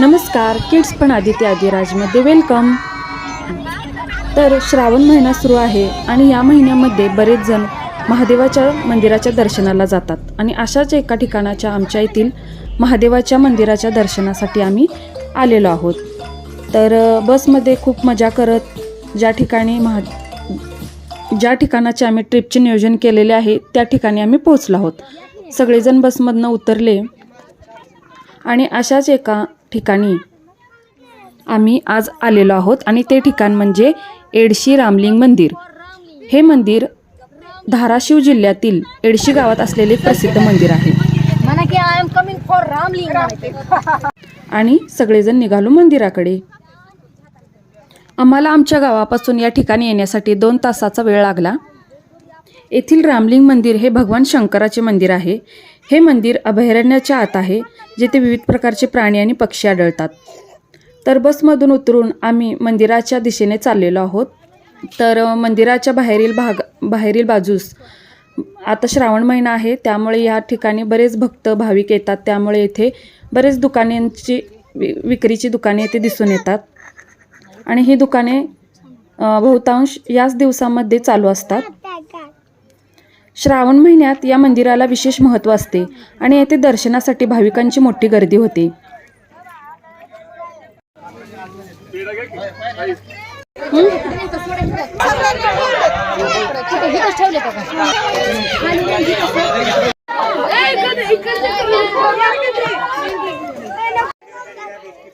नमस्कार किड्स पण आदित्य आदिराजमध्ये वेलकम. तर श्रावण महिना सुरू आहे आणि या महिन्यामध्ये बरेच जण महादेवाच्या मंदिराच्या दर्शनाला जातात आणि अशाच एका ठिकाणाच्या आमच्या येथील महादेवाच्या मंदिराच्या दर्शनासाठी आम्ही आलेलो आहोत. तर बसमध्ये खूप मजा करत ज्या ठिकाणी महा ज्या ठिकाणाचे आम्ही ट्रिपचे नियोजन केलेले आहे त्या ठिकाणी आम्ही पोहोचलो आहोत. सगळेजण बसमधनं उतरले आणि अशाच एका ठिकाणी आम्ही आज आलेलो आहोत आणि ते ठिकाण म्हणजे एडशी रामलिंग मंदिर. हे मंदिर धाराशिव जिल्ह्यातील एडशी गावात असलेले प्रसिद्ध मंदिर आहे. म्हणा की I am coming for Ramling म्हणायचे आणि सगळेजण निघालो मंदिराकडे. आम्हाला आमच्या गावापासून या ठिकाणी येण्यासाठी दोन तासाचा वेळ लागला. येथील रामलिंग मंदिर हे भगवान शंकराचे मंदिर आहे. हे मंदिर अभयारण्याच्या आत आहे जेथे विविध प्रकारचे प्राणी आणि पक्षी आढळतात. तर बसमधून उतरून आम्ही मंदिराच्या दिशेने चाललेलो आहोत. तर मंदिराच्या बाहेरील भाग बाहेरील बाजूस आता श्रावण महिना आहे त्यामुळे या ठिकाणी बरेच भक्त भाविक येतात. त्यामुळे येथे बरेच दुकानांची वि- विक्रीची दुकाने येथे दिसून येतात. आणि ही दुकाने बहुतांश याच दिवसामध्ये चालू असतात. श्रावण महिन्यात या मंदिराला विशेष महत्त्व असते आणि येथे दर्शनासाठी भाविकांची मोठी गर्दी होते.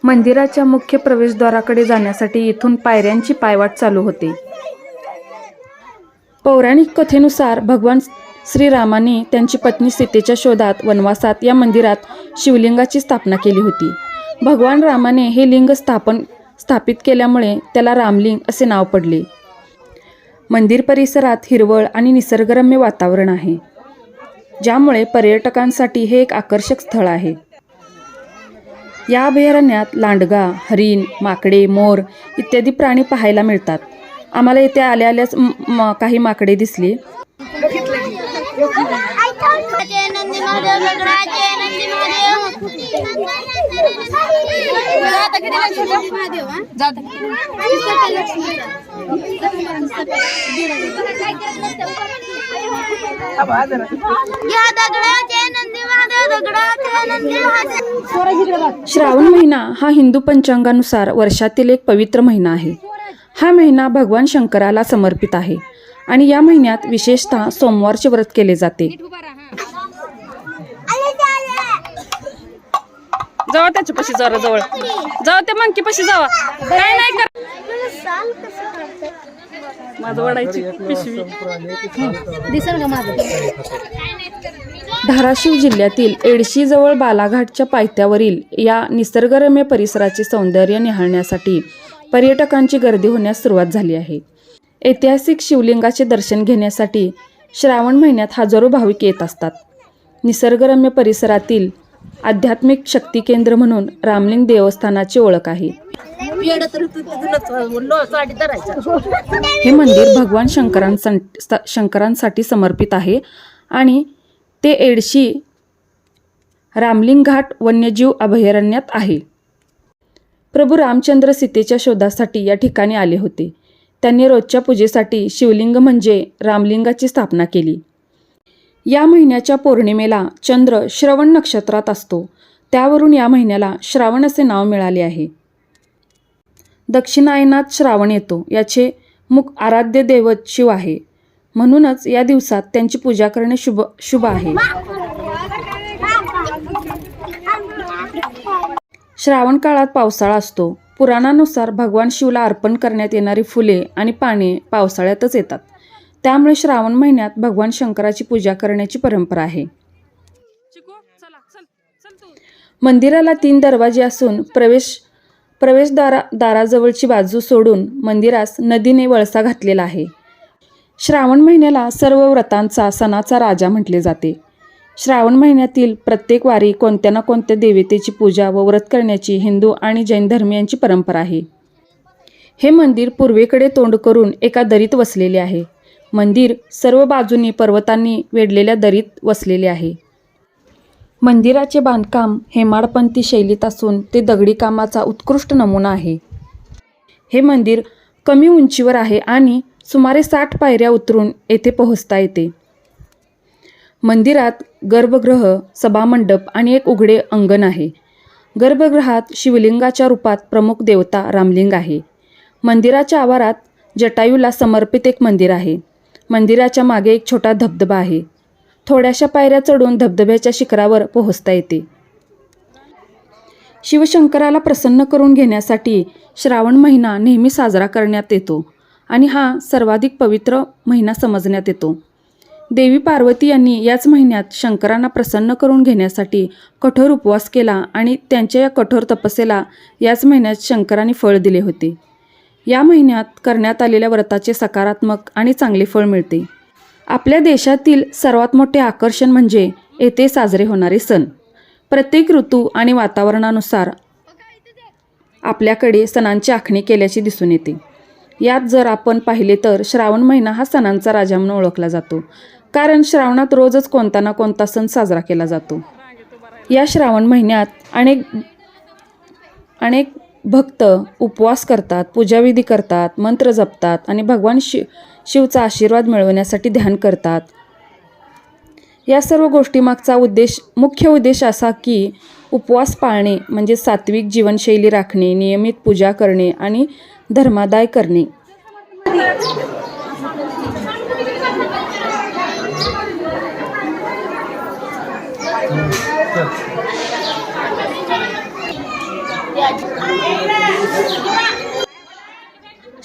मंदिराच्या मुख्य प्रवेशद्वाराकडे जाण्यासाठी इथून पायऱ्यांची पायवाट चालू होते. पौराणिक कथेनुसार भगवान श्रीरामाने त्यांची पत्नी सीतेच्या शोधात वनवासात या मंदिरात शिवलिंगाची स्थापना केली होती. भगवान रामाने हे लिंग स्थापन स्थापित केल्यामुळे त्याला रामलिंग असे नाव पडले. मंदिर परिसरात हिरवळ आणि निसर्गरम्य वातावरण आहे ज्यामुळे पर्यटकांसाठी हे एक आकर्षक स्थळ आहे. या अभयारण्यात लांडगा हरिण माकडे मोर इत्यादी प्राणी पाहायला मिळतात. आम्हाला इथे आल्या आल्याच काही माकडे दिसली. श्रावण महिना हा हिंदू पंचांगानुसार वर्षातील एक पवित्र महिना आहे. हा महिना भगवान शंकराला समर्पित आहे आणि या महिन्यात विशेषतः सोमवारचे व्रत केले जाते. जावा त्याच्यापाशी जरा जवळ. जावा त्या मंकी पाशी जावा. काय नाही कर माझं वडायची पिशवी. दिसल का माझं. धाराशिव जिल्ह्यातील एडशीजवळ बालाघाटच्या पायथ्यावरील या निसर्गरम्य परिसराचे सौंदर्य निहाळण्यासाठी पर्यटकांची गर्दी होण्यास सुरुवात झाली आहे. ऐतिहासिक शिवलिंगाचे दर्शन घेण्यासाठी श्रावण महिन्यात हजारो भाविक येत असतात. निसर्गरम्य परिसरातील आध्यात्मिक शक्ती केंद्र म्हणून रामलिंग देवस्थानाची ओळख आहे. हे मंदिर भगवान शंकरांसाठी शंकरांसाठी समर्पित आहे आणि ते एडशी रामलिंग घाट वन्यजीव अभयारण्यात आहे. प्रभू रामचंद्र सीतेच्या शोधासाठी या ठिकाणी आले होते. त्यांनी रोजच्या पूजेसाठी शिवलिंग म्हणजे रामलिंगाची स्थापना केली. या महिन्याच्या पौर्णिमेला चंद्र श्रवण नक्षत्रात असतो. त्यावरून या महिन्याला श्रावण असे नाव मिळाले आहे. दक्षिणायनात श्रावण येतो. याचे मुख आराध्य दैवत शिव आहे. म्हणूनच या दिवसात त्यांची पूजा करणे शुभ शुभ आहे. श्रावण काळात पावसाळा असतो. पुराणानुसार भगवान शिवला अर्पण करण्यात येणारी फुले आणि पाने पावसाळ्यातच येतात. त्यामुळे श्रावण महिन्यात भगवान शंकराची पूजा करण्याची परंपरा आहे. मंदिराला तीन दरवाजे असून प्रवेश प्रवेशद्वारा दाराजवळची बाजू सोडून मंदिरास नदीने वळसा घातलेला आहे. श्रावण महिन्याला सर्व व्रतांचा सणाचा राजा म्हटले जाते. श्रावण महिन्यातील प्रत्येक वारी कोणत्या ना कोणत्या देवतेची पूजा व व्रत करण्याची हिंदू आणि जैन धर्मियांची परंपरा आहे. हे मंदिर पूर्वेकडे तोंड करून एका दरीत वसलेले आहे. मंदिर सर्व बाजूनी पर्वतांनी वेढलेल्या दरीत वसलेले आहे. मंदिराचे बांधकाम हेमाडपंथी शैलीत असून ते दगडी कामाचा उत्कृष्ट नमुना आहे. हे मंदिर कमी उंचीवर आहे आणि सुमारे साठ पायऱ्या उतरून येथे पोहोचता येते. मंदिरात गर्भगृह सभामंडप आणि एक उघडे अंगण आहे. गर्भगृहात शिवलिंगाच्या रूपात प्रमुख देवता रामलिंग आहे. मंदिराच्या आवारात जटायूला समर्पित एक मंदिर आहे. मंदिराच्या मागे एक छोटा धबधबा आहे. थोड्याशा पायऱ्या चढून धबधब्याच्या शिखरावर पोहोचता येते. शिवशंकराला प्रसन्न करून घेण्यासाठी श्रावण महिना नेहमी साजरा करण्यात येतो आणि हा सर्वाधिक पवित्र महिना समजण्यात येतो. देवी पार्वती यांनी याच महिन्यात शंकरांना प्रसन्न करून घेण्यासाठी कठोर उपवास केला आणि त्यांच्या या कठोर तपस्येला याच महिन्यात शंकरांनी फळ दिले होते. या महिन्यात करण्यात आलेल्या व्रताचे सकारात्मक आणि चांगले फळ मिळते. आपल्या देशातील सर्वात मोठे आकर्षण म्हणजे येथे साजरे होणारे सण. प्रत्येक ऋतू आणि वातावरणानुसार आपल्याकडे सणांची आखणी केल्याची दिसून येते. यात जर आपण पाहिले तर श्रावण महिना हा सणांचा राजा म्हणून ओळखला जातो. कारण श्रावणात रोजच कोणता ना कोणता सण साजरा केला जातो. या श्रावण महिन्यात अनेक अनेक भक्त उपवास करतात पूजाविधी करतात मंत्र जपतात आणि भगवान शिव शिवचा आशीर्वाद मिळवण्यासाठी ध्यान करतात. या सर्व गोष्टीमागचा उद्देश मुख्य उद्देश असा की उपवास पाळणे म्हणजे सात्विक जीवनशैली राखणे नियमित पूजा करणे आणि धर्मादाय करणे.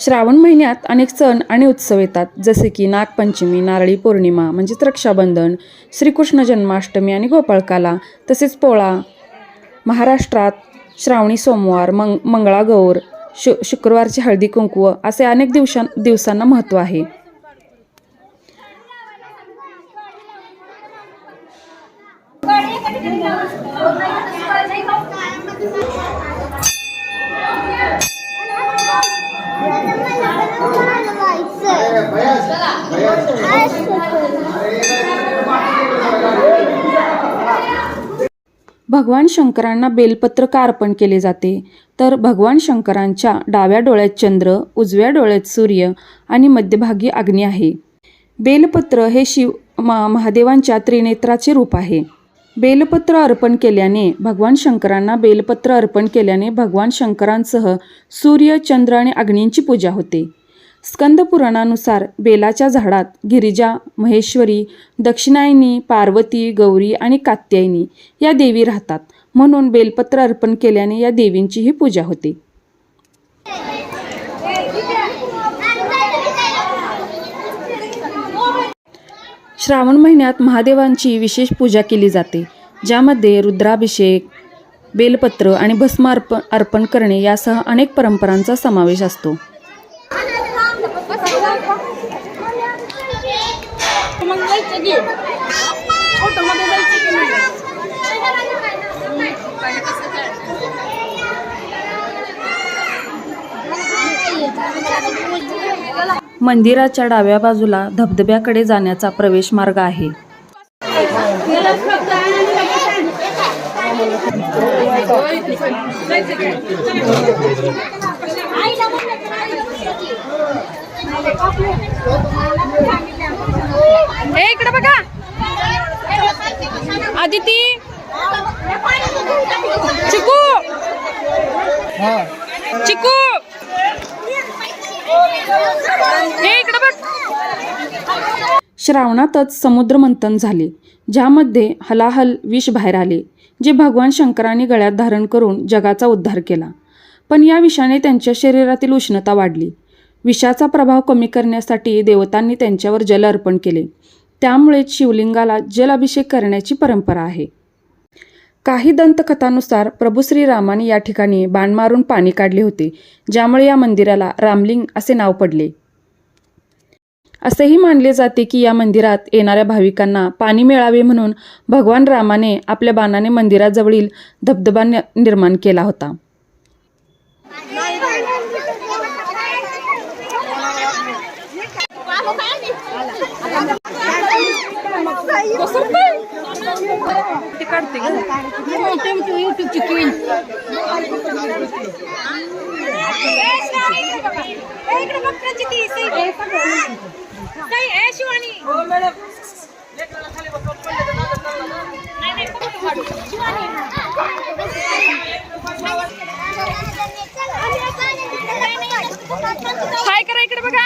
श्रावण महिन्यात अनेक सण आणि उत्सव येतात जसे की नागपंचमी नारळी पौर्णिमा म्हणजेच रक्षाबंधन श्रीकृष्ण जन्माष्टमी आणि गोपाळकाला तसेच पोळा. महाराष्ट्रात श्रावणी सोमवार मंग मंगळागौर शु शुक्रवारची हळदी कुंकू असे अनेक दिवसां दिवसांना महत्त्व आहे. भगवान शंकरांना बेलपत्र का अर्पण केले जाते? तर भगवान शंकरांच्या डाव्या डोळ्यात चंद्र उजव्या डोळ्यात सूर्य आणि मध्यभागी अग्नी आहे. बेलपत्र हे शिव मा महादेवांच्या त्रिनेत्राचे रूप आहे. बेलपत्र अर्पण केल्याने भगवान शंकरांना बेलपत्र अर्पण केल्याने भगवान शंकरांसह सूर्य चंद्र आणि अग्नींची पूजा होते. स्कंद पुराणानुसार बेलाच्या झाडात गिरिजा महेश्वरी दक्षिणायनी पार्वती गौरी आणि कात्यायनी या देवी राहतात. म्हणून बेलपत्र अर्पण केल्याने या देवींचीही पूजा होते. श्रावण महिन्यात महादेवांची विशेष पूजा केली जाते ज्यामध्ये रुद्राभिषेक बेलपत्र आणि भस्म अर्पण अर्पण करणे यासह अनेक परंपरांचा समावेश असतो. जायचं घे ऑटोमध्ये जायचं की नाही? मंदिराच्या डाव्या बाजूला धबधब्याकडे जाण्याचा प्रवेश मार्ग आहे. हे इकडे बघा. आदिती. चिकू. चिकू. ए इकडे बघ. श्रावणातच समुद्रमंथन झाले ज्यामध्ये हलाहल विष बाहेर आले जे भगवान शंकरांनी गळ्यात धारण करून जगाचा उद्धार केला. पण या विषाने त्यांच्या शरीरातील उष्णता वाढली. विषाचा प्रभाव कमी करण्यासाठी देवतांनी त्यांच्यावर जल अर्पण केले. त्यामुळेच शिवलिंगाला जल अभिषेक करण्याची परंपरा आहे. काही दंतकथानुसार प्रभू श्रीरामाने या ठिकाणी बाण मारून पाणी काढले होते ज्यामुळे या मंदिराला रामलिंग असे नाव पडले. असेही मानले जाते की या मंदिरात येणाऱ्या भाविकांना पाणी मिळावे म्हणून भगवान रामाने आपल्या बाणाने मंदिराजवळील धबधबा निर्माण केला होता बसून काय ते काढते का युट्यूबची क्वीन काय करा इकडे बघा.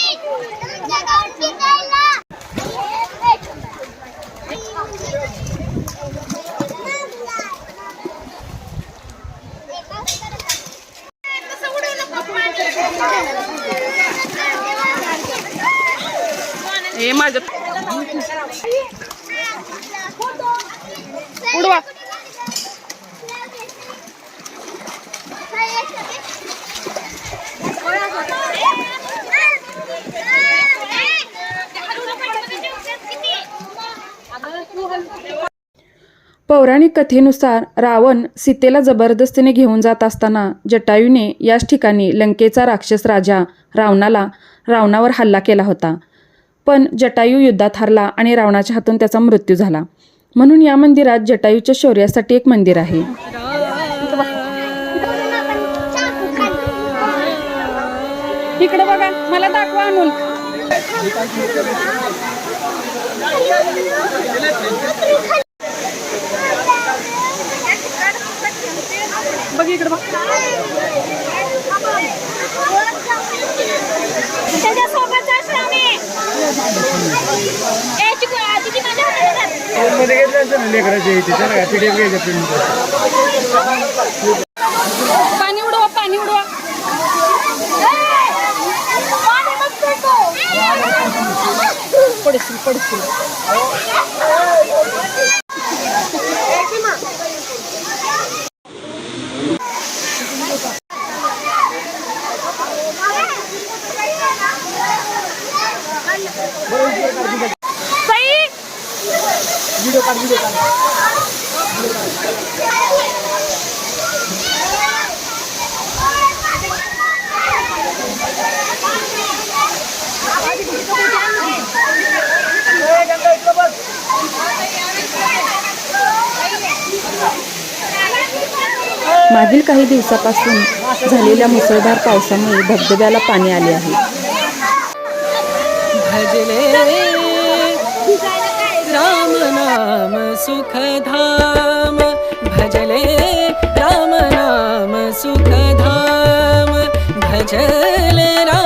हे माझं उडवा पौराणिक कथेनुसार रावण सीतेला जबरदस्तीने घेऊन जात असताना जटायूने याच ठिकाणी लंकेचा राक्षस राजा रावणाला रावणावर हल्ला केला होता. पण जटायू युद्धात हरला आणि रावणाच्या हातून त्याचा मृत्यू झाला. म्हणून या मंदिरात जटायूच्या शौर्यासाठी एक मंदिर आहे. इकडे बघा मला दाखवा बघ इकडे बघ त्याच्यासोबत मध्ये घेतलं असतं ना लेकराच्या इथे त्याला काय पीडीएफ घ्यायचं प्रिंट पाणी उडवा पाणी उडवा पडशील पडशील मागील काही दिवसापासून झालेल्या मुसळधार पावसामुळे धबधब्याला पाणी आले आहे. भजले राम नाम सुखधाम. भजले राम नाम सुखधाम. भजले राम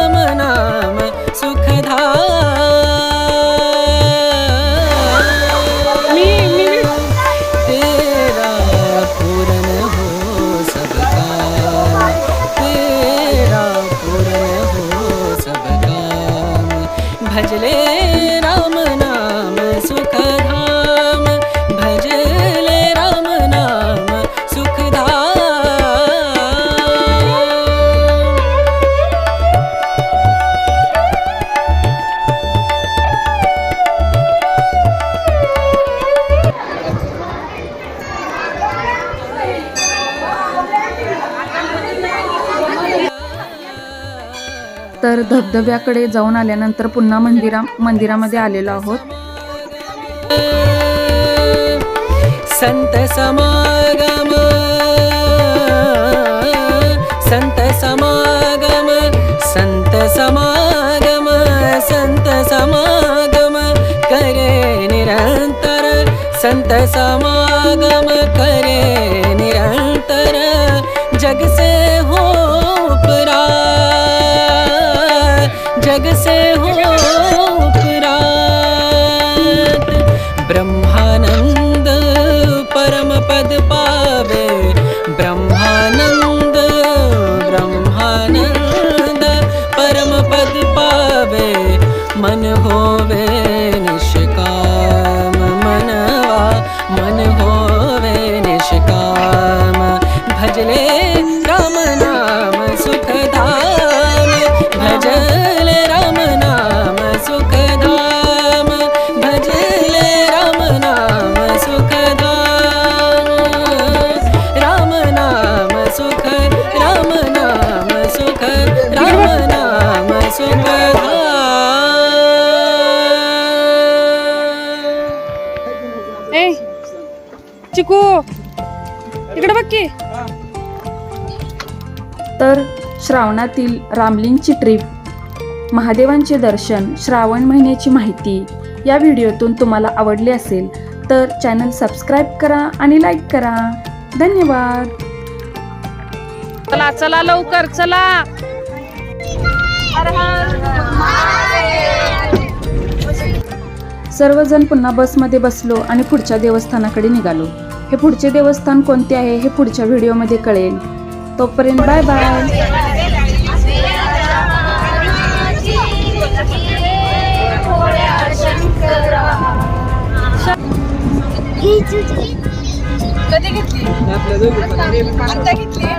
धबधब्याकडे जाऊन आल्यानंतर पुन्हा मंदिरा मंदिरामध्ये आलेलो आहोत. संत समागम संत समागम संत समागम संत समागम करे निरंतर संत समागम करे निरंतर जग से हो जग से हो। तर श्रावणातील रामलिंगची ट्रिप. महादेवांचे दर्शन श्रावण महिन्याची माहिती या व्हिडिओतून तुम्हाला आवडली असेल तर चॅनल सबस्क्राईब करा आणि लाईक करा. धन्यवाद. चला चला लवकर चला. सर्वजण पुन्हा बसमध्ये बसलो आणि पुढच्या देवस्थानाकडे निघालो. हे पुढचे देवस्थान कोणते आहे हे पुढच्या व्हिडिओमध्ये कळेल. तोपर्यंत बाय बाय. कधी घेतली? आता घेतली.